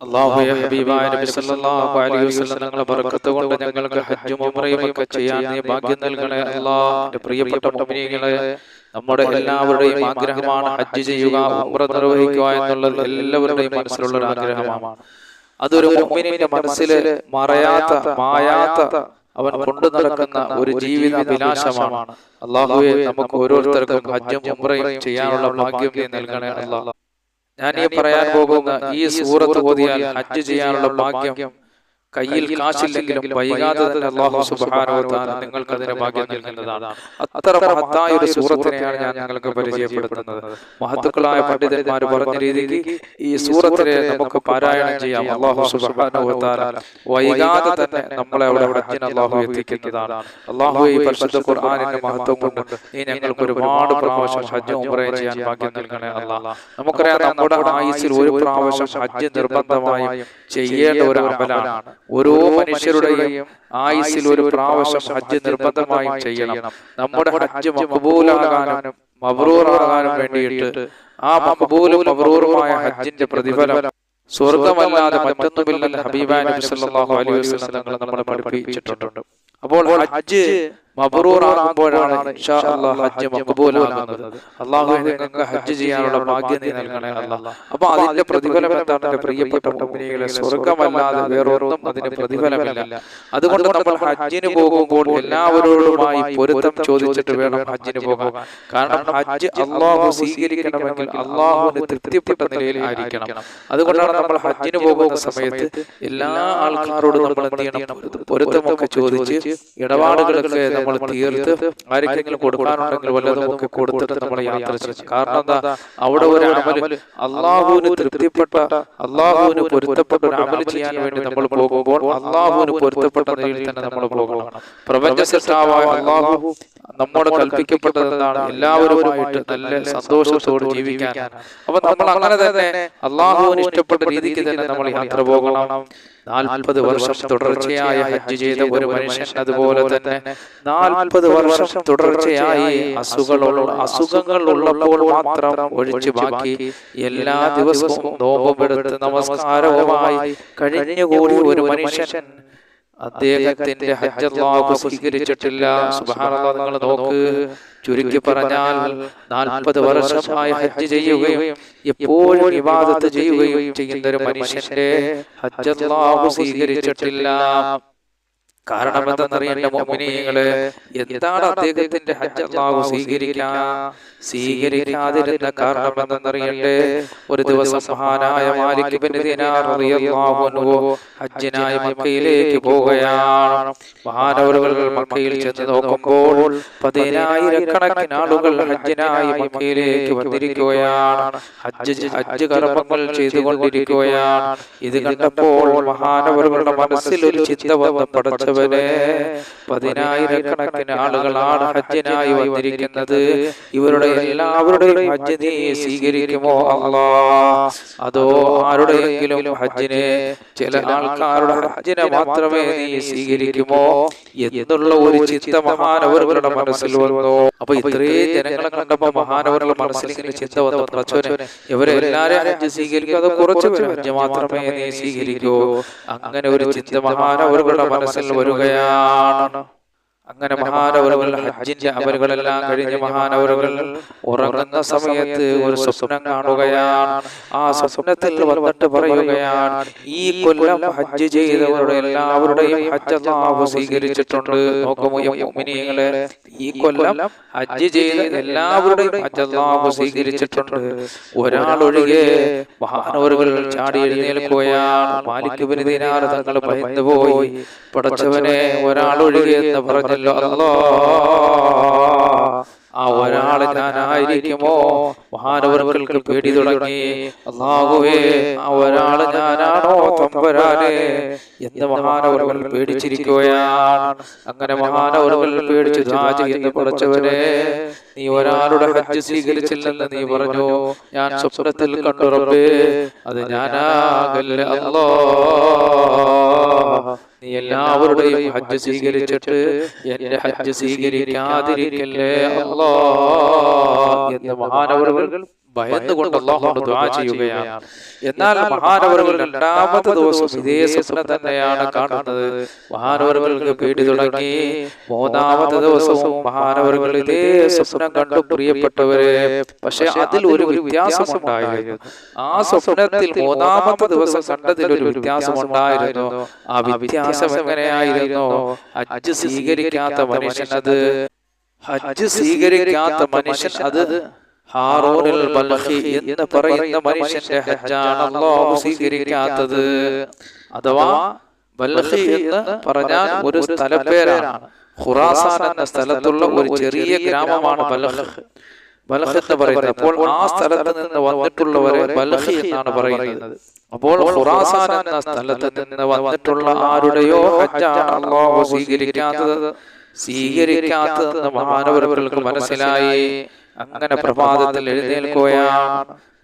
അള്ളാഹുയെ ഹബീബായ നബി സല്ലല്ലാഹു അലൈഹി വസല്ലം തങ്ങളുടെ ബർക്കത്ത് കൊണ്ട് ഞങ്ങൾക്ക് ഹജ്ജും ഉംറയും ഒക്കെ ചെയ്യാൻ നീ ഭാഗ്യം നൽകണേ അല്ലാഹ്. പ്രിയപ്പെട്ട മുഅ്മിനീങ്ങളെ നമ്മുടെ എല്ലാവരുടെയും ആഗ്രഹമാണ് ഹജ്ജ് ചെയ്യുക ഉംറ നിർവഹിക്കുക എന്നുള്ളത് എല്ലാവരുടെയും മനസ്സിലുള്ള ഒരു ആഗ്രഹമാണ്. അതൊരു മുഅ്മിനിന്റെ മനസ്സിൽ മറയാത്ത മായാത്ത അവൻ കൊണ്ടു നടക്കുന്ന ഒരു ജീവിത വിനാശമാണ്. അള്ളാഹുവെ നമുക്ക് ഓരോരുത്തർക്കും ഹജ്ജും ഉംറയും ചെയ്യാനുള്ള ഭാഗ്യം നീ നൽകണേ അല്ലാഹ്. ഞാൻ ഈ പറയാൻ പോകുന്ന ഈ സൂറത്ത് ഓതിയാൽ ഹജ്ജ് ചെയ്യാനുള്ള ഭാഗ്യം കയ്യിൽ കാശില്ലെങ്കിലും വൈകാതെ തന്നെ അള്ളാഹു തആല നിങ്ങൾക്ക് അതിന് ഭാഗ്യം നൽകുന്നതാണ്. അത്ര മഹത്തായ ഒരു സൂറത്തിനെയാണ് ഞാൻ നിങ്ങൾക്ക് പരിചയപ്പെടുത്തുന്നത്. മഹത്തുക്കളായ പണ്ഡിതന്മാർ പറഞ്ഞ രീതിക്ക് ഈ സൂറത്തിനെ നമുക്ക് പാരായണം ചെയ്യാം. അള്ളാഹു തആല വൈകാതെ തന്നെ നമ്മളെ അവിടെ അവിടെ അള്ളാഹു എത്തിക്കുന്നതാണ്. അള്ളാഹു ഈ പരിശുദ്ധ ഖുർആാനിന്റെ മഹത്വം കൊണ്ട് നീ ഞങ്ങൾക്ക് ഒരുപാട് പ്രാവശ്യം ഹജ്ജ് ഉംറയും ചെയ്യാൻ ഭാഗ്യം നൽകണേ അള്ളാഹ് നമുക്കറിയാം നമ്മുടെ ആയുസിൽ ഒരു പ്രാവശ്യം ഹജ്ജ് നിർബന്ധമായും ചെയ്യേണ്ട ഒരു അമലാണ് ഓരോ മനുഷ്യരുടെയും ആയുസിൽ ഒരു പ്രാവശ്യം ഹജ്ജ് നിർബന്ധമായും ചെയ്യണം. നമ്മുടെ ഹജ്ജ് മക്ബൂലാകാനും മബ്രൂറാകാനും വേണ്ടിയിട്ട് ആ മക്ബൂലും മബ്രൂറുമായ ഹജ്ജിന്റെ പ്രതിഫലം സ്വർഗമല്ലാതെ മറ്റൊന്നുമില്ലെന്ന് ഹബീബാൻ നബി സല്ലല്ലാഹു അലൈഹി വസല്ലം നമ്മളെ പഠിപ്പിച്ചിട്ടുണ്ട്. അപ്പോൾ ഹജ്ജ് അല്ലാഹ് ഹജ്ജ് മഖബൂലാകുന്നത് അല്ലാഹു നിങ്ങൾക്ക് ഹജ്ജ് ചെയ്യാനുള്ള ഭാഗ്യം നീ നൽകണേ അപ്പൊ അതിന്റെ പ്രതിഫലം എന്താണ്? എന്റെ പ്രിയപ്പെട്ട സ്വർഗമല്ലാതെ വേറൊന്നും അതിന് പ്രതിഫലമില്ല. അതുകൊണ്ട് നമ്മൾ ഹജ്ജിന് പോകുമ്പോൾ എല്ലാവരോടുമായി പൊരുത്തം ചോദിച്ചിട്ട് വേണം ഹജ്ജിന് പോകാൻ. കാരണം ഹജ്ജ് അള്ളാഹു സ്വീകരിക്കണമെങ്കിൽ അള്ളാഹുവിന് തൃപ്തിപ്പെട്ട നിലയിൽ ആയിരിക്കണം അതുകൊണ്ടാണ് നമ്മൾ ഹജ്ജിന് പോകുന്ന സമയത്ത് എല്ലാ ആൾക്കാരോടും നമ്മൾ എന്ത് ചെയ്യണം? പൊരുത്തമൊക്കെ ചോദിച്ച് ഇടപാടുകളൊക്കെ നമ്മൾ തീർത്ത് ആരെങ്കിലും കൊടുക്കാനുണ്ടെങ്കിൽ വല്ലതും ഒക്കെ കൊടുത്തിട്ട് നമ്മൾ യാത്ര ചെയ്യും. കാരണം എന്താ? അവിടെ ഒരു അമൽ അള്ളാഹുവിന് തൃപ്തിപ്പെട്ട അള്ളാഹുവിന് പൊരുത്തപ്പെട്ട ഒരു അമൽ ചെയ്യാൻ വേണ്ടി നമ്മൾ പോകുമ്പോൾ അള്ളാഹുവിന് പൊരുത്തപ്പെട്ട നിലയിൽ തന്നെ നമ്മൾ പോകണം പ്രപഞ്ച സൃഷ്ടാവായ അള്ളാഹു നമ്മോട് കൽപ്പിക്കപ്പെട്ടത് എന്താണ്? എല്ലാവരുമായിട്ട് നല്ല സന്തോഷത്തോട് ജീവിക്കാൻ അപ്പൊ നമ്മൾ അങ്ങനെ തന്നെ അള്ളാഹുവിന് ഇഷ്ടപ്പെട്ട രീതിക്ക് തന്നെ നമ്മൾ യാത്ര പോകണം. നാൽപ്പത് വർഷം തുടർച്ചയായി ഹജ്ജ് ചെയ്ത ഒരു മനുഷ്യൻ അതുപോലെ തന്നെ നാൽപ്പത് വർഷം തുടർച്ചയായി അസുഖങ്ങളുള്ള അസുഖങ്ങൾ ഉള്ളപ്പോൾ മാത്രം ഒഴിച്ചു ബാക്കി എല്ലാ ദിവസവും നോമ്പെടുത്ത് നമസ്കാരവുമായി കഴിഞ്ഞുകൂടി ഒരു മനുഷ്യൻ അദ്ദേഹത്തിന്റെ ഹജ്ജ് അല്ലാഹു സ്വീകരിച്ചിട്ടില്ല. സുബ്ഹാനല്ലാഹ് നിങ്ങൾ നോക്ക്. ചുരുക്കി പറഞ്ഞാൽ നാൽപ്പത് വർഷമായി ഹജ്ജ് ചെയ്യുകയും എപ്പോഴും ഇബാദത്ത് ചെയ്യുകയും ചെയ്യുന്ന ഒരു മനുഷ്യന്റെ ഹജ്ജ് അല്ലാഹു സ്വീകരിച്ചിട്ടില്ല. കാരണം എന്തെന്നറിയേണ്ട മോമിനിയങ്ങൾ എന്താണ് അദ്ദേഹത്തിന്റെ ഹജ്ജ് അള്ളാഹു സ്വീകരിക്കാൻ സ്വീകരിക്കാതിരുന്ന കാരണം എന്തെന്നറിയണ്ടേ ഒരു ദിവസം മഹാനായ ഹജ്ജിനായി മക്കയിലേക്ക് പോവുകയാണ് മഹാനവറുകൾ മക്കയിൽ ചെന്ന് നോക്കുമ്പോൾ പതിനായിരക്കണക്കിന് ആളുകൾ ഹജ്ജിനായി മക്കയിലേക്ക് വന്നിരിക്കുകയാണ്. ഹജ്ജ് ഹജ്ജ് കർമ്മങ്ങൾ ചെയ്തുകൊണ്ടിരിക്കുകയാണ്. ഇത് കണ്ടപ്പോൾ മഹാനവറുകളുടെ മനസ്സിൽ ഒരു ചിന്ത വന്ന് പടച്ചവനെ പതിനായിരക്കണക്കിന് ആളുകളാണ് ഹജ്ജിനായി വന്നിരിക്കുന്നത്. ഇവരുടെ എല്ലാവരുടെയും ഹജ്ജ് നീ സ്വീകരിക്കുമോ അള്ളാ അതോ ആരുടെയെങ്കിലും ഹജ്ജിനെ ചില ആൾക്കാരുടെ ഹജ്ജിനെ മാത്രമേ നീ സ്വീകരിക്കുമോ? എന്നുള്ള ഒരു ചിന്ത മഹാനവരുടെ മനസ്സിൽ വന്നു? അപ്പൊ ഇത്രയും ജനങ്ങളെ കണ്ടപ്പോ മഹാനവരുടെ മനസ്സിൽ ഇങ്ങനെ ചിന്ത വന്നു. പ്രച്ചോനെ ഇവരെ എല്ലാരും ഹജ്ജ് സ്വീകരിക്കും. അത് കുറച്ചു പേര് ഹജ്ജ് മാത്രമേ നീ സ്വീകരിക്കൂ. അങ്ങനെ ഒരു ചിന്ത മഹാനവരുടെ മനസ്സിൽ വരികയാണ് അങ്ങനെ മഹാനവറുകൾ ഹജ്ജിന്റെ അമലുകളെല്ലാം കഴിഞ്ഞ് മഹാനവറുകൾ ഉറങ്ങുന്ന സമയത്ത് ഒരു സ്വപ്നം കാണുകയാണ്. ആ സ്വപ്നത്തിൽ വന്നിട്ട് പറയുകയാണ് ഈ കൊല്ലം ഹജ്ജ് ചെയ്തവരുടെ എല്ലാവരുടെയും ഹജ്ജ് അല്ലാഹു സ്വീകരിച്ചിട്ടുണ്ട്. നോക്കുമോ മുഅ്മിനീങ്ങളെ ഈ കൊല്ലം ഹജ്ജ് ചെയ്ത എല്ലാവരുടെയും ഹജ്ജ് അല്ലാഹു സ്വീകരിച്ചിട്ടുണ്ട്. ഒരാളൊഴികെ മഹാനവറുകൾ ചാടി എഴുന്നേൽക്കുകയാണ്. മാലിക് ബിൻ ദിനാർ തങ്ങൾ പോയി പടച്ചവനെ ഒരാളൊഴികെ എന്ന് അല്ലാ ആ ഒരാൾ ഞാനായിരിക്കുമോ? മഹാനവർക്ക് പേടി തുടങ്ങി. അള്ളാഹുവേ ആ ഒരാൾ ഞാനാണോ? തമ്പരാനെ എന്ന് മഹാനവറുകൾ പേടിച്ചിരിക്കുകയാണ്. അങ്ങനെ മഹാനവർകൾ പേടിച്ച് ദ്വാജ എന്ന് പഠിച്ചവനെ നീ ഒരാളുടെ ഹജ്ജ് സ്വീകരിച്ചില്ലെന്ന് നീ പറഞ്ഞു. ഞാൻ സ്വപ്നത്തിൽ കണ്ടുറപ്പേ അത് ഞാനാകല്ലേ അല്ലോ നീ എല്ലാവരുടെയും ഹജ്ജ് സ്വീകരിച്ചിട്ട് എന്റെ ഹജ്ജ് സ്വീകരിക്കാതിരിക്കല്ലേ അല്ലാ എന്ന് മഹാനവറുകൾ ഭയന്നുകൊണ്ട് അള്ളാഹുനോട് ദുആ ചെയ്യുകയാണ്. എന്നാൽ മഹാനവറുകൾ രണ്ടാമത്തെ ദിവസം ഇതേ സ്വപ്നം തന്നെയാണ് കാണുന്നത്. മഹാനവറുകൾക്ക് പേടി തുടങ്ങി മൂന്നാമത്തെ ദിവസവും മഹാനവറുകൾ ഇതേ സ്വപ്നം കണ്ടു പ്രിയപ്പെട്ടവരെ. പക്ഷെ അതിൽ ഒരു വ്യത്യാസം ഉണ്ടായിരുന്നു. ആ സ്വപ്നത്തിൽ മൂന്നാമത്തെ ദിവസം കണ്ടതിൽ ഒരു വ്യത്യാസം ഉണ്ടായിരുന്നു. ആ വ്യത്യാസം എങ്ങനെയായിരുന്നു? അജ്ജ് സ്വീകരിക്കാത്ത മനുഷ്യൻ അത് ഹജ്ജ് സ്വീകരിക്കാത്ത മനുഷ്യൻ അത് ഹാറൂനിൽ ബൽഹി എന്ന് പറയുന്ന മനുഷ്യന്റെ ഹജ്ജാണ് അല്ലാഹു സ്വീകരിക്കാത്തത്. അഥവാ ബൽഹി എന്ന് പറഞ്ഞാൽ ഒരു സ്ഥലപ്പേരാണ്. ഖുറാസാൻ എന്ന സ്ഥലത്തുള്ള ഒരു ചെറിയ ഗ്രാമമാണ് ബൽഹ് ബൽഹ് എന്ന് പറയുന്നത്. അപ്പോൾ ആ സ്ഥലത്ത് നിന്ന് വന്നിട്ടുള്ളവരെ ബൽഹി എന്നാണ് പറയുന്നത്. അപ്പോൾ ഖുറാസാൻ എന്ന സ്ഥലത്ത് നിന്ന് വന്നിട്ടുള്ള ആരുടെയോ ഹജ്ജാണ് അള്ളാഹു സ്വീകരിക്കാത്തത്. സ്വീകരിക്കാത്തതെന്ന് മഹാനവരവർക്ക് മനസ്സിലായി. അങ്ങനെ പ്രഭാതത്തിൽ എഴുന്നേൽക്കുകയാ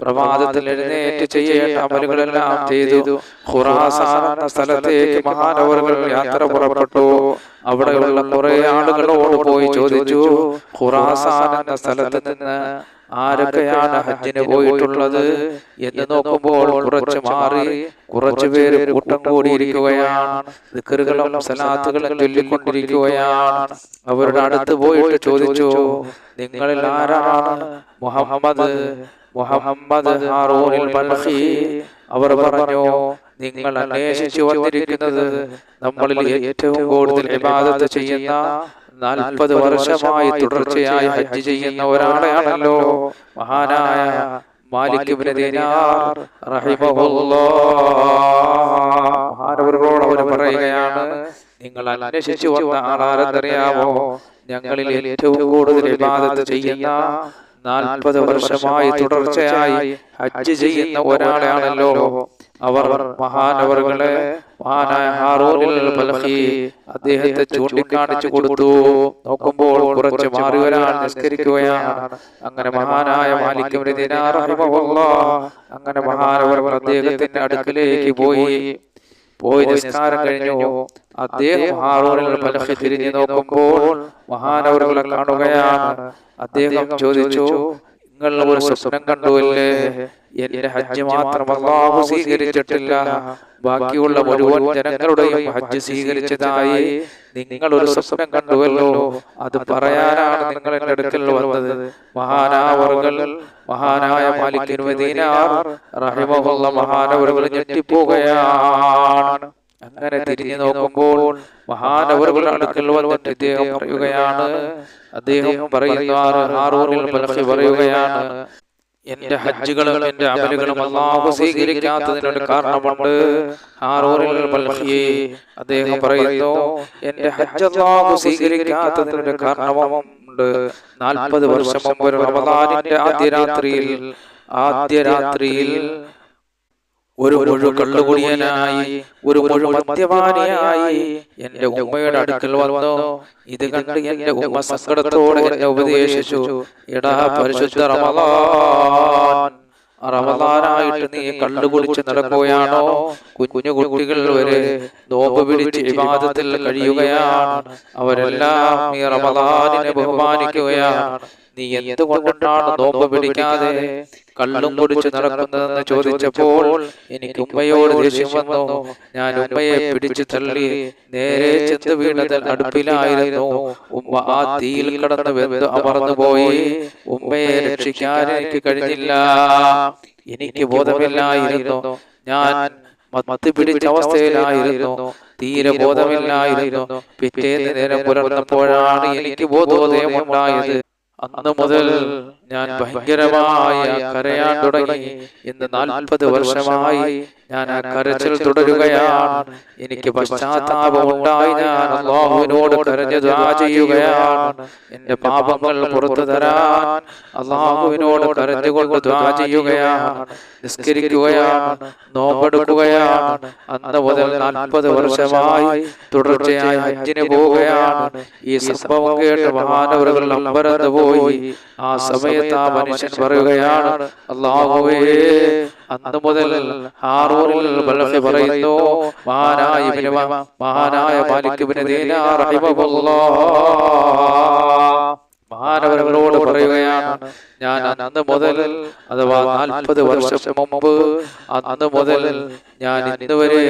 പ്രഭാതത്തിൽ എഴുന്നേറ്റ് ചെയ്യേണ്ട അമലുകളെല്ലാം ചെയ്തു. ഖുറാസാൻ എന്ന സ്ഥലത്തേക്ക് മഹാനവറുകൾ യാത്ര പുറപ്പെട്ടു. അവിടെയുള്ള കുറെ ആളുകളോട് പോയി ചോദിച്ചു ഖുറാസാൻ എന്ന സ്ഥലത്ത് നിന്ന് ആരൊക്കെയാണ് ഹജ്ജിന് പോയിട്ടുള്ളത് എന്ന് നോക്കുമ്പോൾ കുറച്ച് മാറി കുറച്ചു പേര് കൂട്ടം കൂടിയിരിക്കുകയാണ്. ദിക്കറുകളും സലാത്തുകളും ചൊല്ലിക്കൊണ്ടിരിക്കുകയാണ്. അവരുടെ അടുത്ത് പോയിട്ട് ചോദിച്ചു നിങ്ങളിൽ ആരാണ് മുഹമ്മദ് മുഹമ്മദ് ഹാറൂനിൽ ബൽഖി അവർ പറഞ്ഞു നിങ്ങൾ അന്വേഷിച്ചു വന്നിരിക്കുന്നത് നമ്മളിൽ ഏറ്റവും കൂടുതൽ ഇബാദത്ത് ചെയ്യുന്ന നാൽപ്പത് വർഷമായി തുടർച്ചയായി ഹജ്ജ് ചെയ്യുന്ന ഒരാളെയാണല്ലോ. മഹാനായ മാലിക് ഇബ്നു ദിനാർ മഹാനവരോട് അവർ പറയുകയാണ് നിങ്ങൾ അന്വേഷിച്ചു വന്ന ആളാരെന്നറിയാമോ ഞങ്ങളിൽ ഏറ്റവും കൂടുതൽ ഇബാദത്ത് ചെയ്യുന്ന നാൽപ്പത് വർഷമായി തുടർച്ചയായി ഹജ്ജ് ചെയ്യുന്ന ഒരാളെയാണല്ലോ. അവർ മഹാനവറുകളെ മഹാനായ ഹാറൂനിൽ ബൽഖി അദ്ദേഹത്തെ ചൂണ്ടിക്കാണിച്ചു കൊടുത്തു. നോക്കുമ്പോൾ കുറച്ച് മാറി ഒരാൾ നിസ്കരിക്കുകയാണ്. അങ്ങനെ മഹാനായ മാലിക്കും അങ്ങനെ മഹാനവർ അദ്ദേഹത്തിന്റെ അടുക്കലേക്ക് പോയി. പോയി. നിസ്കാരം കഴിഞ്ഞു. അദ്ദേഹം ഹാറൂനിൽ ബൽഖി തിരിഞ്ഞു നോക്കുമ്പോൾ മഹാനവറുകളെ കാണുകയാണ്. അദ്ദേഹം ചോദിച്ചു നിങ്ങൾ ഒരു സ്വപ്നം കണ്ടുവല്ലേ? എന്റെ ഹജ്ജ് മാത്രം അള്ളാഹു സ്വീകരിച്ചിട്ടില്ല. ബാക്കിയുള്ള മുഴുവൻ ജനങ്ങളുടെയും ഹജ്ജ് സ്വീകരിച്ചതായി നിങ്ങൾ ഒരു സ്വപ്നം കണ്ടുവല്ലോ? അത് പറയാനാണ് നിങ്ങൾ എന്റെ അടുക്കൽ വന്നത്. മഹാനാവറുകൾ മഹാനായ മാലിക്കിന് മദീനാർ റഹിമഹുള്ള മഹാനവറുകൾ ഞെട്ടിപ്പോവുകയാണ് അങ്ങനെ തിരിഞ്ഞു നോക്കുമ്പോൾ മഹാനവറുകളുടെ അടുക്കൽ വന്നിട്ട് ഇദ്ദേഹം പറയുകയാണ്. അദ്ദേഹം പറയുന്നു പറയുകയാണ്. എന്റെ ഹജ്ജുകളും എന്റെ അമലുകളും അള്ളാഹു സ്വീകരിക്കാത്തതിനൊരു കാരണമുണ്ട്. ആറൂറിൽ പൽഹിയെ അദ്ദേഹം പറയുന്നു എന്റെ ഹജ്ജ് അള്ളാഹു സ്വീകരിക്കാത്തതിനൊരു കാരണമുണ്ട്. നാൽപ്പത് വർഷം മുമ്പ് റമദാനിന്റെ ആദ്യ രാത്രിയിൽ ആദ്യ രാത്രിയിൽ ഒരു മുഴു കള്ളുകുടിയനായി ഒരു മുഴു മദ്യപാനിയായി എന്റെ ഉമ്മയുടെ അടുക്കൽ വന്നു? ഇത് കണ്ട് എന്റെ ഉമ്മ സങ്കടത്തോടെ എന്നെ ഉപദേശിച്ചു. എടാ പരിശുദ്ധ റമദാൻ റമദാനായിട്ട് നീ കള്ളു കുടിച്ച് നടക്കുകയാണോ? കുഞ്ഞു കുട്ടികൾ വരെ നോമ്പ് പിടിച്ച് വിവാദത്തിൽ കഴിയുകയാണ്. അവരെല്ലാം ഈ റമദാനിനെ ബഹുമാനിക്കുകയാണ്. നീ എന്തുകൊണ്ടാണ് നോമ്പ് പിടിക്കാതെ കള്ളും കുടിച്ച് നടക്കുന്നതെന്ന് ചോദിച്ചപ്പോൾ എനിക്ക് ഉമ്മയോട് ദേഷ്യം വന്നു. ഞാൻ ഉമ്മയെ പിടിച്ചു തള്ളി നേരെ ചെന്ന് വീണത് അടുപ്പിലായിരുന്നു. ഉമ്മ ആ തീയിൽ കടന്ന് വെന്ത് അമർന്നു പോയി. ഉമ്മയെ രക്ഷിക്കാൻ എനിക്ക് കഴിഞ്ഞില്ല. എനിക്ക് ബോധമില്ലായിരുന്നു. ഞാൻ മത്ത് പിടിച്ച അവസ്ഥയിലായിരുന്നു. തീരെ ബോധമില്ലായിരുന്നു. പിറ്റേന്ന് നേരം പുലർന്നപ്പോഴാണ് എനിക്ക് ബോധോദയം ബോധോദയമുണ്ടായത്. അന്ന് മുതൽ ഞാൻ ഭയങ്കരമായ കരയാൻ തുടങ്ങി. ഇന്ന് നാൽപ്പത് വർഷമായി ഞാൻ ആ കരച്ചിൽ തുടരുകയാണ്. എനിക്ക് പശ്ചാത്താപം ഉണ്ടായി. ഞാൻ അള്ളാഹുവിനോട് കരഞ്ഞു ചെയ്യുകയാണ്. എന്റെ പാപങ്ങൾ പുറത്തു തരാൻ അള്ളാഹുവിനോട് കരഞ്ഞുകൊണ്ട് ദ്വാ ചെയ്യുകയാണ്. നിസ്കരിക്കുകയാണ്. നോമ്പെടുക്കുകയാണ്. അന്ന് മുതൽ നാൽപ്പത് വർഷമായി തുടർച്ചയായി ഹജ്ജിന് പോവുകയാണ്. ഈ സംഭവം കേട്ട് മഹാനവരുകൾ അമ്പരന്ന് പോയി. ആ സമയത്ത് ആ മനുഷ്യൻ പറയുകയാണ് അള്ളാഹുവേ അന്ന് മുതൽ ഹാറൂനിൽ ബലഫി പറയുന്നു മഹാനായ മഹാനായ മാലിക് ഇബ്നു ദീനാർ റഹിമഹുല്ലാഹ് മഹാനവരങ്ങളോട് പറയുകയാണ് ഞാൻ അന്ന് മുതൽ അഥവാ നാൽപ്പത് വർഷം മുമ്പ് അന്ന് മുതൽ ഞാൻ ഇന്ന് വരെ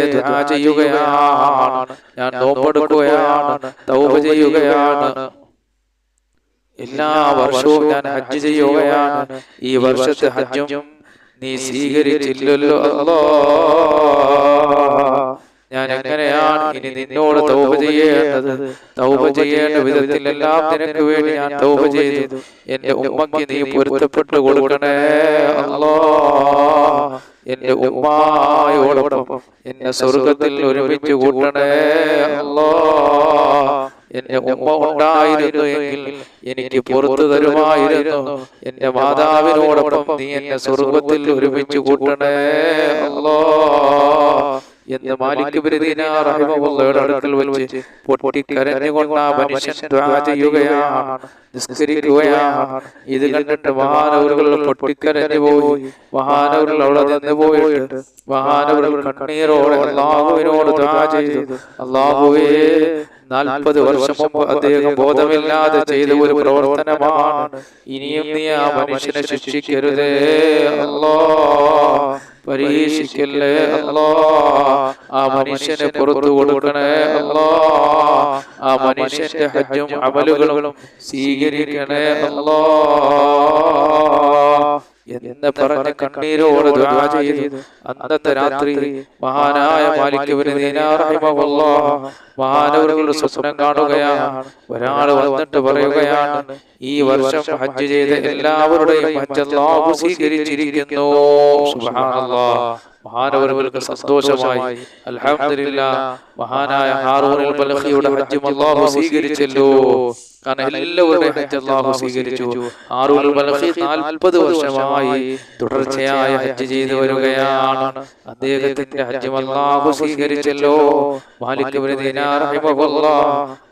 ചെയ്യുകയാണ് ഞാൻ നോമ്പെടുക്കുകയാണ് തൗബ ചെയ്യുകയാണ് എല്ലാ വർഷവും ഞാൻ ഹജ്ജ് ചെയ്യുകയാണ്. ഈ വർഷത്തെ ഹജ്ജും നീ സ്വീകരിച്ചില്ലല്ലോ. അല്ലോ ഞാൻ എങ്ങനെയാണ് ഇനി നിന്നോട് തൗപ ചെയ്യേണ്ടത്? തൗപ ചെയ്യേണ്ട വിധത്തിലെല്ലാം നിനക്ക് വേണ്ടി ഞാൻ തൗപ ചെയ്തു. എന്റെ ഉമ്മക്ക് നീ പൊരുത്തപ്പെട്ട് കൊടുക്കണേ. അല്ലോ. എന്റെ ഉമ്മായോടൊപ്പം എന്നെ സ്വർഗത്തിൽ ഒരുമിച്ച് കൂട്ടണേ. അല്ലാ. എന്റെ ഉമ്മ ഉണ്ടായിരുന്നു എങ്കിൽ എനിക്ക് പുറത്തു തരുമായിരുന്നു. എന്റെ മാതാവിനോടൊപ്പം നീ എന്നെ സ്വർഗത്തിൽ ഒരുമിച്ച് കൂട്ടണേ അല്ലാ എന്ന് മാലിക് അടുക്കൽ വെച്ച് പൊട്ടിക്കരഞ്ഞുകൊണ്ട് ആ മനുഷ്യൻ ചെയ്യുകയാണ് നിസ്കരിക്കുകയാണ്. ഇത് കണ്ടിട്ട് മഹാനവറുകൾ പൊട്ടിക്കരഞ്ഞു പോയി. മഹാനവറുകൾ അവിടെ നിന്ന് പോയിട്ട് മഹാനവറുകൾ കണ്ണീരോടെ അള്ളാഹുവിനോട് ദ്വാ ചെയ്തു. അള്ളാഹുവേ നാൽപ്പത് വർഷം മുമ്പ് അദ്ദേഹം ബോധമില്ലാതെ ചെയ്ത ഒരു പ്രവർത്തനമാണ്. ഇനിയും നീ ആ മനുഷ്യനെ ശിക്ഷിക്കരുതേ. അല്ലോ പരീക്ഷിക്കല്ലേ അല്ലോ? ആ മനുഷ്യനെ പുറത്തു കൊടുക്കണേ അല്ലോ? ആ മനുഷ്യന്റെ ഹജ്ജും അമലുകളും സ്വീകരിക്കണേ അല്ലോ? എന്ന് പറഞ്ഞ് കണ്ണീരോട് ചെയ്തു. അന്നത്തെ രാത്രി മഹാനായ മാലിക് മഹാനവരുടെ സ്വപ്നം കാണുകയാണ്. ഒരാൾ വന്നിട്ട് പറയുകയാണ് ഈ വർഷം ഹജ്ജ് ചെയ്ത എല്ലാവരുടെയും ഹജ്ജ് സ്വീകരിച്ചിരിക്കുന്നു. മഹാനവർക്ക് സന്തോഷമായി. അൽഹംദുലില്ലാ. മഹാനായ ഹാറൂനുൽ ഹജ്ജും അല്ലാഹു സ്വീകരിച്ചല്ലോ. കാരണം എല്ലാവരുടെയും ഹജ്ജ് അള്ളാഹു സ്വീകരിച്ചു. ഹാറൂനുൽ ബൽഖി 40 വർഷമായി തുടർച്ചയായ ഹജ്ജ് ചെയ്തു വരികയാണ്. അദ്ദേഹത്തിന്റെ ഹജ്ജും അള്ളാഹു സ്വീകരിച്ചല്ലോ.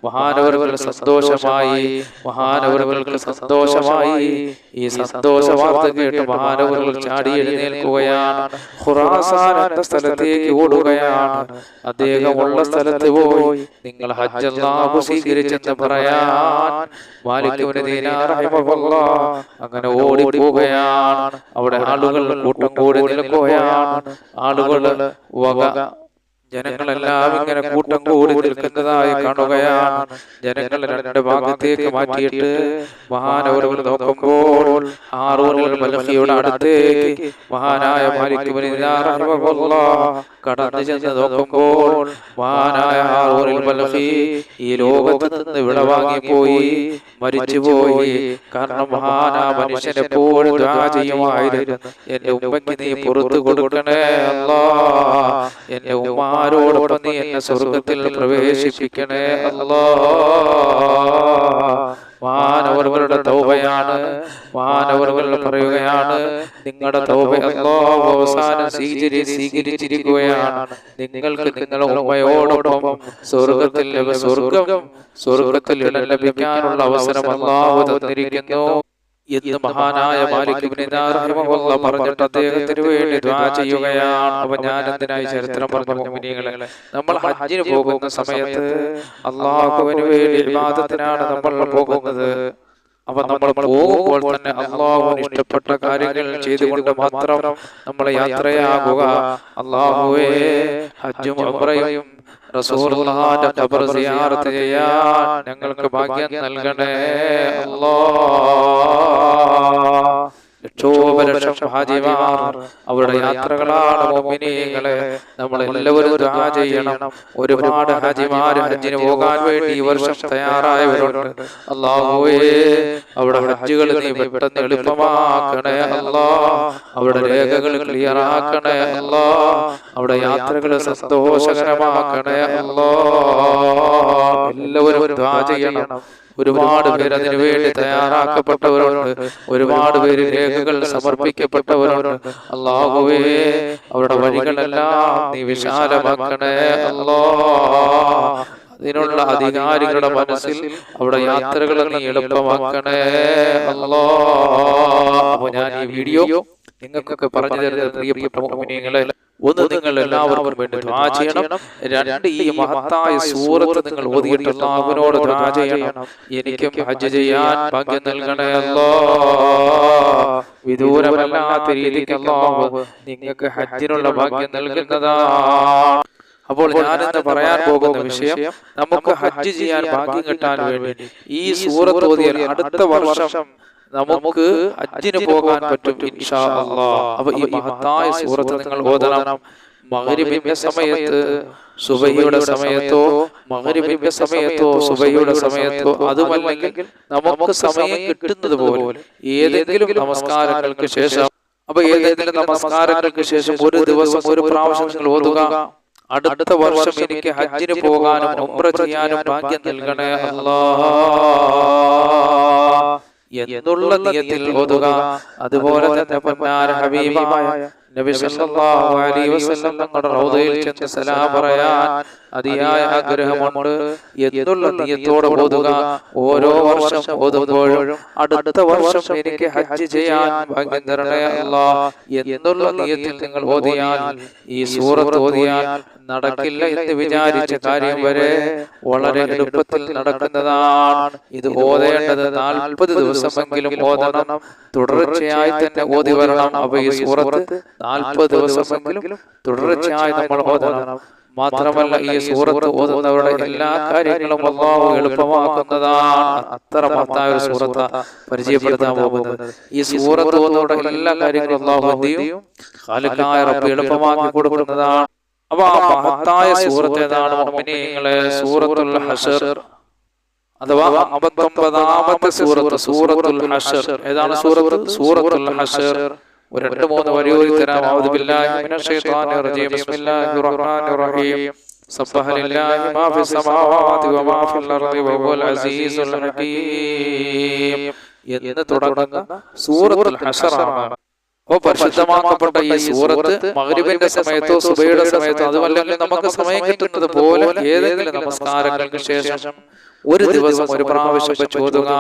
മഹാനവർക്ക് സന്തോഷമായി. മഹാനവരവർക്ക് സന്തോഷമായി. ഈ സന്തോഷ വാർത്ത കേട്ട് മഹാനവറുകൾ ചാടി എഴുന്നേൽക്കുകയാണ്. ഖുറാസാൻ എന്ന സ്ഥലത്തേക്ക് ഓടുകയാണ്. അദ്ദേഹം ഉള്ള സ്ഥലത്ത് പോയി. നിങ്ങൾ ഹജ്ജ് അല്ലാഹു സ്വീകരിച്ചെന്ന് പറയാൻ മാലിക്കുവിന് അങ്ങനെ ഓടി പോവുകയാണ് അവിടെ ആളുകൾ കൂട്ടം കൂടി നിൽക്കുകയാണ്. ആളുകൾ വക ജനങ്ങളെല്ലാം ഇങ്ങനെ കൂട്ടം കൂടി നിൽക്കുന്നതായി കാണുകയാണ്. ജനങ്ങൾ രണ്ട് ഭാഗത്തേക്ക് മാറ്റിയിട്ട് മഹാനവരവർ നോക്കുമ്പോൾ ആറൂറുകൾ മലഹിയുടെ അടുത്തേക്ക് മഹാനായ കടന്നു ചെന്ന് നോക്കുമ്പോൾ മഹാനായ ആറൂറിൽ മലഹി ഈ ലോകത്ത് നിന്ന് വിടവാങ്ങിപ്പോയി മരിച്ചുപോയി. കാരണം മഹാനാ മനുഷ്യൻ എപ്പോഴും ചെയ്യുമായിരുന്നു. എന്റെ ഉമ്മയ്ക്ക് നീ പുറത്തു കൊടുക്കണേ അല്ലാ. എന്റെ ഉമ്മ ആരോടൊപ്പം നീ എന്നെ സ്വർഗത്തിൽ പ്രവേശിപ്പിക്കണേ അല്ലോ. മാനവരുടെ തൗബയാണ് മാനവറുകൾ പറയുകയാണ്. നിങ്ങളുടെ തൗബ അല്ലോ. അവസാനം സ്വീകരി സ്വീകരിച്ചിരിക്കുകയാണ്. നിങ്ങൾക്ക് നിങ്ങളുടെ ഉമ്മയോടൊപ്പം സ്വർഗത്തിൽ സ്വർഗം സ്വർഗത്തിൽ ലഭിക്കാനുള്ള അവസരം അല്ലാഹു തന്നിരിക്കുന്നു. എന്ന് മഹാനായ പറഞ്ഞിട്ട് അദ്ദേഹത്തിന് വേണ്ടി ദ്വാ ചെയ്യുകയാണ്. അപ്പൊ ഞാൻ എന്തിനായി ചരിത്രം പറഞ്ഞു നമ്മൾ ഹജ്ജിന് പോകുന്ന സമയത്ത് അള്ളാഹുവിന് വേണ്ടി വിവാദത്തിനാണ് നമ്മൾ പോകുന്നത്. അപ്പൊ നമ്മൾ പോകുമ്പോൾ തന്നെ അള്ളാഹുവിന് ഇഷ്ടപ്പെട്ട കാര്യങ്ങൾ ചെയ്തുകൊണ്ട് മാത്രം നമ്മൾ യാത്രയാകുക. അള്ളാഹുവേ ഹജ്ജും അബ്രയും റസൂലുള്ളാഹിന്റെ ഖബർ സിയാറത്ത് ചെയ്യാൻ ഞങ്ങൾക്ക് ഭാഗ്യം നൽകണേ. അല്ലാഹ് ലക്ഷോപലക്ഷം ഹാജിമാർ അവരുടെ യാത്രകളാണ് മോമിനിയങ്ങളെ നമ്മൾ എല്ലാവരും ദുആ ചെയ്യണം. ഒരുപാട് ഹാജിമാർ ഹജ്ജിന് പോകാൻ വേണ്ടി ഈ വർഷം തയ്യാറായവരുണ്ട്. അല്ലാഹുവേ അവിടെ ഹജ്ജുകൾ നീ പെട്ടെന്ന് എളുപ്പമാക്കണേ അല്ലാ. അവിടെ രേഖകൾ ക്ലിയർ ആക്കണേ അല്ലാ. അവിടെ യാത്രകൾ സന്തോഷകരമാക്കണേ അല്ലാ. എല്ലാവരും ദുആ ചെയ്യണം. ഒരുപാട് പേര് അതിനു വേണ്ടി തയ്യാറാക്കപ്പെട്ടവരുണ്ട്. ഒരുപാട് പേര് രേഖകൾ സമർപ്പിക്കപ്പെട്ടവരുണ്ട്. അള്ളാഹുവേ അവരുടെ വഴികളെല്ലാം നീ വിശാലമാക്കണേ. അല്ലോ അതിനുള്ള അധികാരികളുടെ മനസ്സിൽ അവിടെ യാത്രകൾ നീ എളുപ്പമാക്കണേ. അല്ലോ അപ്പൊ ഞാൻ ഈ വീഡിയോ നിങ്ങൾക്കൊക്കെ പറഞ്ഞു തരുന്നത് പ്രിയപ്പെട്ട മോമിനിയങ്ങളെ ഒന്ന് നിങ്ങൾ എല്ലാവർക്കും വേണ്ടി ദ്വാ ചെയ്യണം. രണ്ട് ഈ മഹത്തായ സൂറത്ത് നിങ്ങൾ ഓതിയിട്ടുള്ള അവനോട് ദ്വാ ചെയ്യണം. എനിക്കും ഹജ്ജ് ചെയ്യാൻ ഭാഗ്യം നൽകണേ അല്ലോ. വിദൂരമല്ലാത്ത രീതിക്ക് അല്ലാഹു നിങ്ങൾക്ക് ഹജ്ജിനുള്ള ഭാഗ്യം നൽകുന്നതാണ് അപ്പോൾ ഞാനിന്ന് പറയാൻ പോകുന്ന വിഷയം നമുക്ക് ഹജ്ജ് ചെയ്യാൻ ഭാഗ്യം കിട്ടാൻ വേണ്ടി ഈ സൂറത്ത് ഓതിയാൽ അടുത്ത വർഷം നമുക്ക് അജിന് പോകാൻ പറ്റും ഇൻഷാ അള്ളാ. അപ്പൊ ഈ മഹത്തായ സൂറത്ത് നിങ്ങൾ ഓതണം. മകരിബിന്റെ സമയത്ത് സുബഹിയുടെ സമയത്തോ മകരിബിന്റെ സമയത്തോ സുബഹിയുടെ സമയത്തോ അതുമല്ലെങ്കിൽ നമുക്ക് സമയം കിട്ടുന്നത് പോലെ ഏതെങ്കിലും നമസ്കാരങ്ങൾക്ക് ശേഷം അപ്പൊ ഏതെങ്കിലും നമസ്കാരങ്ങൾക്ക് ശേഷം ഒരു ദിവസം ഒരു പ്രാവശ്യം നിങ്ങൾ ഓതുക. അടുത്ത വർഷം എനിക്ക് ഹജ്ജിന് പോകാനും ഉംറ ചെയ്യാനും ഭാഗ്യം നൽകണേ അല്ലാ എന്നുള്ള നിയത്തിൽ ഓതുക. അതുപോലെ തന്നെ പൊന്നാര ഹബീബായ നബി സല്ലല്ലാഹു അലൈഹി വസല്ലം തങ്ങളുടെ റൗദയിൽ ചെന്ന് സലാം പറയാൻ അതിയായ ആഗ്രഹമുണ്ട്. എന്നുള്ള നിയത്തോടെ ഓതുക. ഓരോ വർഷം ഓതുമ്പോഴും അടുത്ത വർഷം എനിക്ക് ഹജ്ജ് ചെയ്യാൻ ഭാഗ്യം തരണേ അല്ലാ. എന്നുള്ള നിയത്തിൽ നിങ്ങൾ ഓതിയാൽ ഈ സൂറത്ത് ഓതിയാൽ നടക്കില്ല എന്ന് വിചാരിച്ച കാര്യം വരെ വളരെ എളുപ്പത്തിൽ നടക്കുന്നതാണ്. ഇത് ഓതേണ്ടത് നാൽപ്പത് ദിവസമെങ്കിലും ഓതണം. തുടർച്ചയായി തന്നെ ഓതി വരണം. അപ്പൊ ഈ സൂറത്ത് നാൽപ്പത് ദിവസമെങ്കിലും തുടർച്ചയായി നമ്മൾ ഓതണം. മാത്രമല്ല ഈ സൂറത്ത് ഓതുന്നവരുടെ എല്ലാ കാര്യങ്ങളും അള്ളാഹു എളുപ്പമാക്കുന്നതാണ്. അത്ര മഹത്തായ ഒരു സൂറത്ത് പരിചയപ്പെടുത്താൻ പോകുന്നത്. ഈ സൂറത്ത് ഓതുന്നവരുടെ എല്ലാ കാര്യങ്ങളും അള്ളാഹു എന്ത് ചെയ്യും? ഖാലിഖായ റബ്ബ് എളുപ്പമാക്കി കൊടുക്കുന്നതാണ്. അപ്പൊ ആ മഹത്തായ സൂറത്ത് ഏതാണ് മുഅ്മിനീങ്ങളെ സൂറത്തുൽ ഹഷർ അഥവാ അമ്പത്തൊമ്പതാമത്തെ സൂറത്ത് സൂറത്തുൽ ഹഷർ. ഏതാണ് സൂറത്ത്? സൂറത്തുൽ ഹഷർ. ഒരു രണ്ട് മൂന്ന് ഓതി തരാം. ഔദു ബില്ലാഹി മിനശ് ശൈത്വാനിർ റജീം. ബിസ്മില്ലാഹിർ റഹ്മാനിർ റഹീം. സബ്ബഹ ലില്ലാഹി മാ ഫിസ് സമാവാതി വമാ ഫിൽ അർദി വഹുവൽ അസീസുൽ ഹകീം. എന്ന് തുടങ്ങുന്ന സൂറത്തുൽ ഹഷറാണ് അപ്പൊ പരിശുദ്ധമാക്കപ്പെട്ട ഈ സൂറത്ത് മഗ്രിബിന്റെ സമയത്തോ സുബയുടെ സമയത്തോ അതുമല്ലെങ്കിൽ നമുക്ക് സമയം കിട്ടുന്നത് പോലെ ഏതെങ്കിലും നമസ്കാരങ്ങൾക്ക് ശേഷം ഒരു ദിവസം ഒരു പ്രാവശ്യം ചോദുക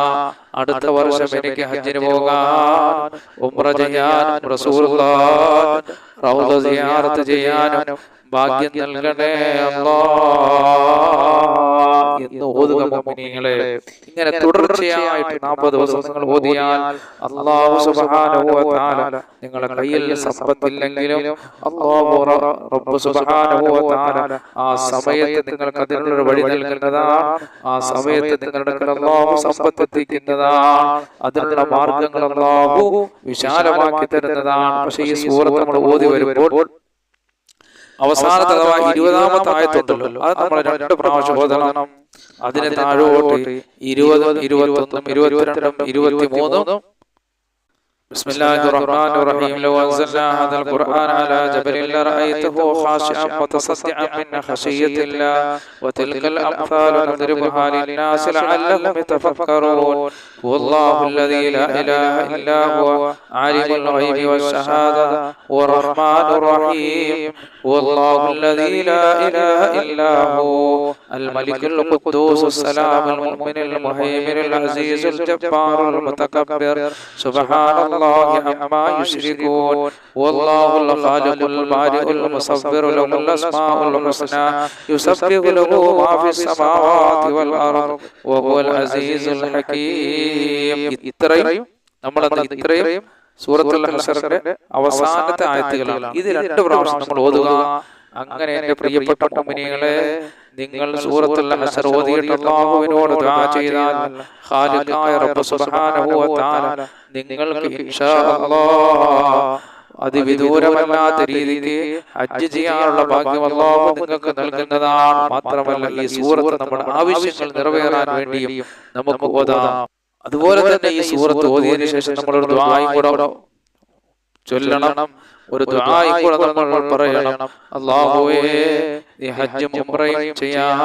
അടുത്ത വർഷം എനിക്ക് ഹജ്ജിന് പോകാൻ ഉംറ ചെയ്യാൻ റസൂലുള്ളാഹ് റൗദ സിയാറത്ത് ചെയ്യാനും ഭാഗ്യം നൽകണേ അല്ലാ എന്ന് ഓതുക മുഅ്മിനീങ്ങളെ ഇങ്ങനെ തുടർച്ചയായിട്ട് നാൽപ്പത് ദിവസങ്ങൾ ഓതിയാൽ അല്ലാഹു സുബ്ഹാനഹു വ തആല നിങ്ങളുടെ കയ്യിൽ സമ്പത്തില്ലെങ്കിലും അല്ലാഹു റബ്ബ് സുബ്ഹാനഹു വ തആല ആ സമയത്ത് നിങ്ങൾക്ക് അതിനുള്ള ഒരു വഴി നൽകുന്നതാണ്. ആ സമയത്ത് നിങ്ങളുടെ അല്ലാഹു സമ്പത്ത് എത്തിക്കുന്നതാണ് അതിനുള്ള മാർഗങ്ങൾ അല്ലാഹു വിശാലമാക്കി തരുന്നതാണ്. പക്ഷേ ഈ സൂറത്ത് നമ്മൾ ഓതി വരുമ്പോൾ അവസാനത്തെ അഥവാ ഇരുപതാമത്തെ ആയത്തുണ്ടല്ലോ അത് നമ്മൾ രണ്ട് പ്രാവശ്യം ഓതണം അതിന് താഴോട്ട് ഇരുപതും ഇരുപത്തൊന്നും ഇരുപത്തിരണ്ടും ഇരുപത്തിമൂന്നും بسم الله الرحمن الرحيم لو أنزلنا هذا القرآن على جبل لرأيته خاشعا متصدعا من خشية الله وتلك الأمثال نضربها للناس لعلهم يتفكرون هو الله الذي لا إله إلا هو عالم الغيب والشهادة هو الرحمن الرحيم. هو الله الذي لا إله إلا هو. الملك القدوس السلام المؤمن المهيمن العزيز الجبار المتكبر. سبحان الله عما يشركون. والله الخالق البارئ المصور له الأسماء الحسنى. يسبح له ما في السماوات والأرض. وهو العزيز الحكيم. ഇത്രയും നമ്മൾ ഇത്രയും സൂറത്തുൽ ഹസറിന്റെ അവസാനത്തെ ആയത്തുകളാണ്. ഇത് രണ്ട് പ്രാവശ്യം നമ്മൾ ഓതുക. അങ്ങനെ എന്റെ പ്രിയപ്പെട്ട കമ്പനികളെ നിങ്ങൾ സൂറത്തുൽ ഹസർ ഓതിയിട്ട് അല്ലാഹുവിനോട് ദുആ ചെയ്താൽ ഖാലിഖായ റബ്ബ് സുബ്ഹാനഹു വ തആല. നിങ്ങൾക്ക് ഇൻഷാ അല്ലാഹ് അതിവിദൂരമല്ലാത്ത രീതിക്ക് ഹജ്ജ് ചെയ്യാനുള്ള ഭാഗ്യം അല്ലാഹു നിങ്ങൾക്ക് നൽകുന്നതാണ്. മാത്രമല്ല ഈ സൂറത്ത് നമ്മുടെ ആവശ്യങ്ങൾ നിറവേറാൻ വേണ്ടിയും നമുക്ക് ഓതാം. അതുപോലെ തന്നെ ഈ സൂറത്ത് ഓതിയതിനു ശേഷം നമ്മൾ ഒരു ദ്വായും കൂടെ ചൊല്ലണം. ഒരു ദ്വായും കൂടെ നമ്മൾ പറയണം. അള്ളാഹുവേ നീ ഹജ്ജും ഉംറയും ചെയ്യാൻ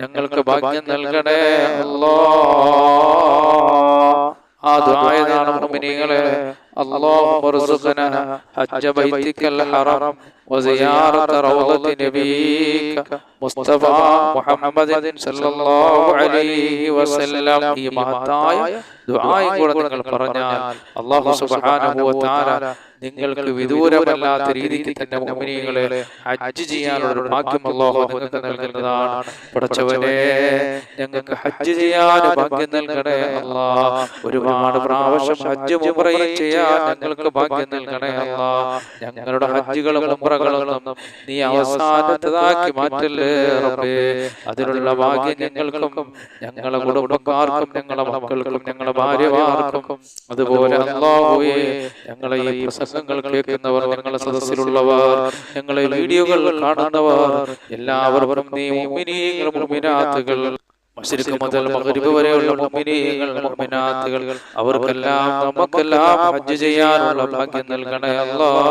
ഞങ്ങൾക്ക് ഭാഗ്യം നൽകണേ. അല്ലോ. ആ ദ്വായതാണ് മുഅ്മിനീങ്ങളെ? അല്ലാഹു ഹജ്ജ ബൈതിക്കൽ ഹറം. وزيارة روضة نبيك മുസ്തഫ മുഹമ്മദ് സല്ലല്ലാഹു അലൈഹി വസല്ലം ഈ മഹത്തായ ദുആയും കൂടെ നിങ്ങൾ പറഞ്ഞാൽ അല്ലാഹു സുബ്ഹാനഹു വ തആല നിങ്ങൾക്ക് വിദൂരമല്ലാത്ത രീതിക്ക് തന്നെ മുഅ്മിനീങ്ങളെ ഹജ്ജ് ചെയ്യാനുള്ള ഒരു ഭാഗ്യം അല്ലാഹു നിങ്ങൾക്ക് നൽകുന്നതാണ് പടച്ചവനെ ഞങ്ങൾക്ക് ഹജ്ജ് ചെയ്യാൻ ഭാഗ്യം നൽകണേ അല്ലാ ഒരുപാട് പ്രാവശ്യം ഹജ്ജ് ഉംറയും ചെയ്യാൻ ഞങ്ങൾക്ക് ഭാഗ്യം നൽകണേ അല്ലാ ഞങ്ങളുടെ ഹജ്ജുകളും ഉംറകളും നീ അവസാനത്തതാക്കി മാറ്റല്ലേ റബ്ബേ. അതിനുള്ള ഭാഗ്യം ഞങ്ങൾക്കും ഞങ്ങളെ കുടുംബക്കാർക്കും ഞങ്ങളെ മക്കൾക്കും ഞങ്ങളെ ഭാര്യമാർക്കും അതുപോലെ അള്ളാഹുവേ ഞങ്ങളെ ഈ പ്രസംഗങ്ങൾ കേൾക്കുന്നവർ ഞങ്ങളെ സദസ്സിലുള്ളവർ ഞങ്ങളെ വീഡിയോകൾ കാണുന്നവർ എല്ലാവർക്കും നീ മുഅ്മിനീങ്ങൾ മുഅ്മിനാത്തുകൾ മശ്രിഖ് മുതൽ മഗ്രിബ് വരെയുള്ള മുഅ്മിനീങ്ങൾ മുഅ്മിനാത്തുകൾ അവർക്കെല്ലാം നമുക്കെല്ലാം ഹജ്ജ് ചെയ്യാനുള്ള ഭാഗ്യം നൽകണേ അല്ലാഹ്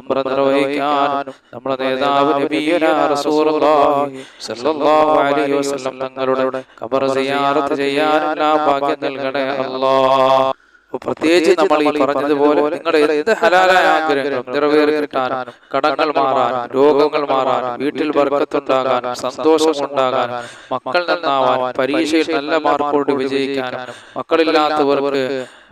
ഉംറ നിർവഹിക്കാനും നമ്മുടെ നേതാവ് നബിയന റസൂലുള്ളാഹി സ്വല്ലല്ലാഹു അലൈഹി വസല്ലം തങ്ങളുടെ ഖബർ സിയാറത്ത് ചെയ്യാനുള്ള ഭാഗ്യം നൽകണേ അല്ലാഹ് പ്രത്യേകിച്ച് നമ്മൾ ഈ പറഞ്ഞതുപോലെ നിങ്ങളുടെ എന്ത് ഹലാലായ ആഗ്രഹങ്ങളും നിറവേറി കിട്ടാനും കടങ്ങൾ മാറാനും രോഗങ്ങൾ മാറാനും വീട്ടിൽ വർക്കത്തുണ്ടാകാനും സന്തോഷം ഉണ്ടാകാനും മക്കൾ നന്നാവാൻ പരീക്ഷയിൽ നല്ല മാർക്കോട് വിജയിക്കാനും മക്കളില്ലാത്തവർക്ക്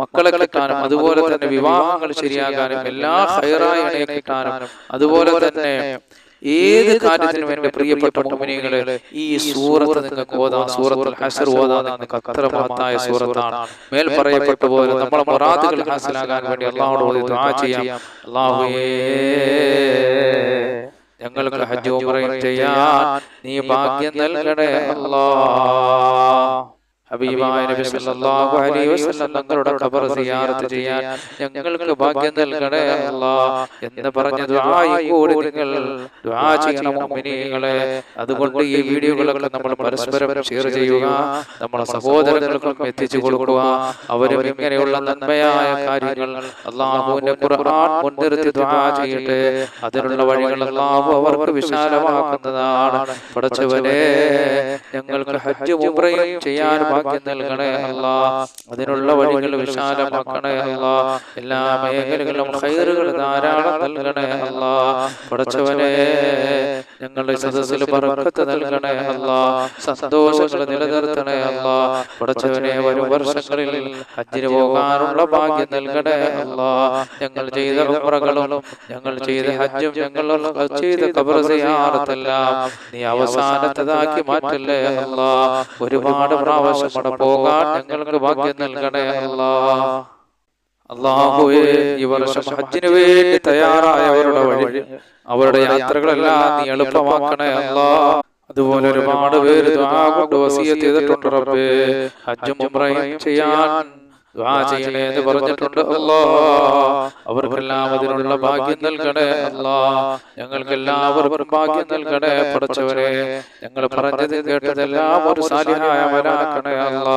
മക്കളെ കിട്ടാനും അതുപോലെ തന്നെ വിവാഹങ്ങൾ ശരിയാകാനും എല്ലാ ഹൈറായ ഇണയെ കിട്ടാനും അതുപോലെ തന്നെ ഏത് കാര്യത്തിനും എന്റെ പ്രിയപ്പെട്ട മുഅ്മിനീങ്ങളെ ഈ സൂറത്ത് നിങ്ങൾക്ക് ഓതാം സൂറത്തുൽ ഹസർ ഓതാം നിങ്ങൾക്ക് അത്ര മഹത്തായ സൂറത്താണ് മേൽ പറയപ്പെട്ട പോലെ നമ്മളെ മുറാദുകൾ ഹാസിലാകാൻ വേണ്ടി അള്ളാഹുവോട് ഓതി ദുആ ചെയ്യാം അള്ളാഹുവേ ഞങ്ങൾക്ക് ഹജ്ജ് ഉംറയും ചെയ്യാൻ നീ ഭാഗ്യം നൽകണേ അല്ലാഹ് ഹബീബായ നബി സല്ലല്ലാഹു അലൈഹി വസല്ലം തങ്ങളുടെ ഖബർ സിയാറത്ത് ചെയ്യാൻ ഞങ്ങൾക്ക് ഭാഗ്യം നൽകണേ അല്ലാഹ് എന്ന് പറഞ്ഞ ദുആയിൽ കൂടി നിങ്ങൾ. ദുആ ചെയ്യണം മുഅ്മിനീങ്ങളെ അതുകൊണ്ട് ഈ വീഡിയോകളൊക്കെ നമ്മൾ പരസ്പരം ഷെയർ ചെയ്യുക. നമ്മുടെ സഹോദരങ്ങൾക്കും എത്തിച്ചു കൊടുക്കുക. അവരും ഇങ്ങനെയുള്ള നന്മയായ കാര്യങ്ങൾ അള്ളാഹുവിന്റെ ഖുർആൻ മുൻനിർത്തി ദുആ ചെയ്യട്ടെ അതിനുള്ള വഴികൾ അള്ളാഹു അവർക്ക് വിശാലമാക്കുന്നതാണ്. പടച്ചവനെ ഞങ്ങൾക്ക് ഹജ്ജ് ഉംറയും ചെയ്യാൻ ഭാഗ്യം നൽകണേ അല്ലാ. അതിനുള്ള വഴികൾ വിശാലമാക്കണേ അല്ലാ. എല്ലാ മേഖലകളിലും ഹൈറുകൾ ധാരാളം നൽകണേ അല്ലാ. പടച്ചവനെ ഞങ്ങളുടെ സദസ്സിൽ പറക്കത്ത് നൽകണേ അല്ലാ. സന്തോഷങ്ങൾ നിലനിർത്തണേ അല്ലാ. പടച്ചവനെ വരും വർഷങ്ങളിൽ ഹജ്ജിന് പോകാനുള്ള ഭാഗ്യം നൽകണേ അല്ലാ. ഞങ്ങൾ ചെയ്ത ഉംറകളും ഞങ്ങൾ ചെയ്ത ഹജ്ജും ഞങ്ങൾ ചെയ്ത സിയാറത്തെല്ലാം നീ അവസാനത്തതാക്കി മാറ്റല്ലേ അല്ലാ. ഒരുപാട് പ്രാവശ്യം അവിടെ പോകാൻ ഞങ്ങൾക്ക് ഭാഗ്യം നൽകണേ അല്ലാ. അള്ളാഹുവേ ഈ വർഷം ഹജ്ജിന് വേണ്ടി തയ്യാറായവരുടെ വഴി അവരുടെ യാത്രകളെല്ലാം നീ എളുപ്പമാക്കണേ അല്ലാ. അതുപോലെ ഒരുപാട് പേര് ദുആ കൊണ്ട് വസിയത്ത് ചെയ്തിട്ടുണ്ട് റബ്ബേ. ഹജ്ജും ഉംറയും ചെയ്യാൻ ദുആ ചെയ്യണേ എന്ന് പറഞ്ഞിട്ടുണ്ട്. അല്ലാ അവർക്കെല്ലാം അതിനുള്ള ഭാഗ്യം നൽകണേ. അല്ലാ ഞങ്ങൾക്ക് എല്ലാവർക്കും ഭാഗ്യം നൽകണേ. പഠിച്ചവരെ ഞങ്ങൾ പറഞ്ഞത് കേട്ടതെല്ലാം ഒരു സാലിഹായവരാക്കണേ അല്ലാ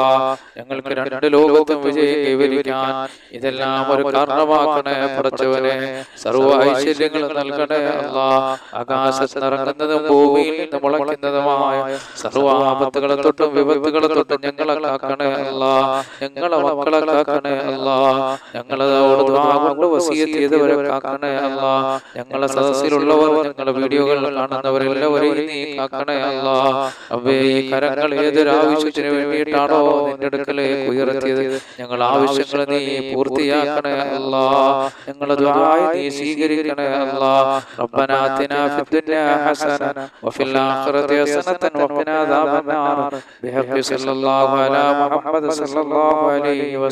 ഞങ്ങൾക്ക് രണ്ട് ലോകത്തും വിജയം കൈവരിക്കാൻ ഇതെല്ലാം ഒരു കാരണമാക്കണേ പഠിച്ചവരെ സർവ ഐശ്വര്യങ്ങൾ നൽകണേ. അല്ലാ ആകാശത്ത് നിറങ്ങുന്നതും ഭൂമിയിൽ നിന്ന് മുളയ്ക്കുന്നതുമായ സർവ ആപത്തുകളെ തൊട്ടും വിപത്തുകളെ തൊട്ടും ഞങ്ങളെ കാക്കണേ. അല്ലാ ഞങ്ങളെ മക്കളെ കാക്കണേ അല്ല. ഞങ്ങളെ കൊണ്ട് വസീയത്ത് ചെയ്തവരെ കാക്കണേ അല്ലാ. ഞങ്ങളെ സദസ്സിലുള്ളവർ ഞങ്ങളുടെ വീഡിയോകൾ കാണുന്നവരെല്ലാവരെയും നീ കാക്കണേ അല്ലാ. അവേ ഈ കരങ്ങൾ ഏതൊരു ആവശ്യത്തിന് വേണ്ടിയിട്ടാണോ നിന്റെ അടുക്കലേക്ക് ഉയർത്തിയത്? ഞങ്ങൾ ആവശ്യങ്ങൾ നീ പൂർത്തിയാക്കണേ അല്ലാ. ഞങ്ങളെ നീ സ്വീകരിക്കണേ അല്ലാ. സല്ലല്ലാഹു അലാ മുഹമ്മദ്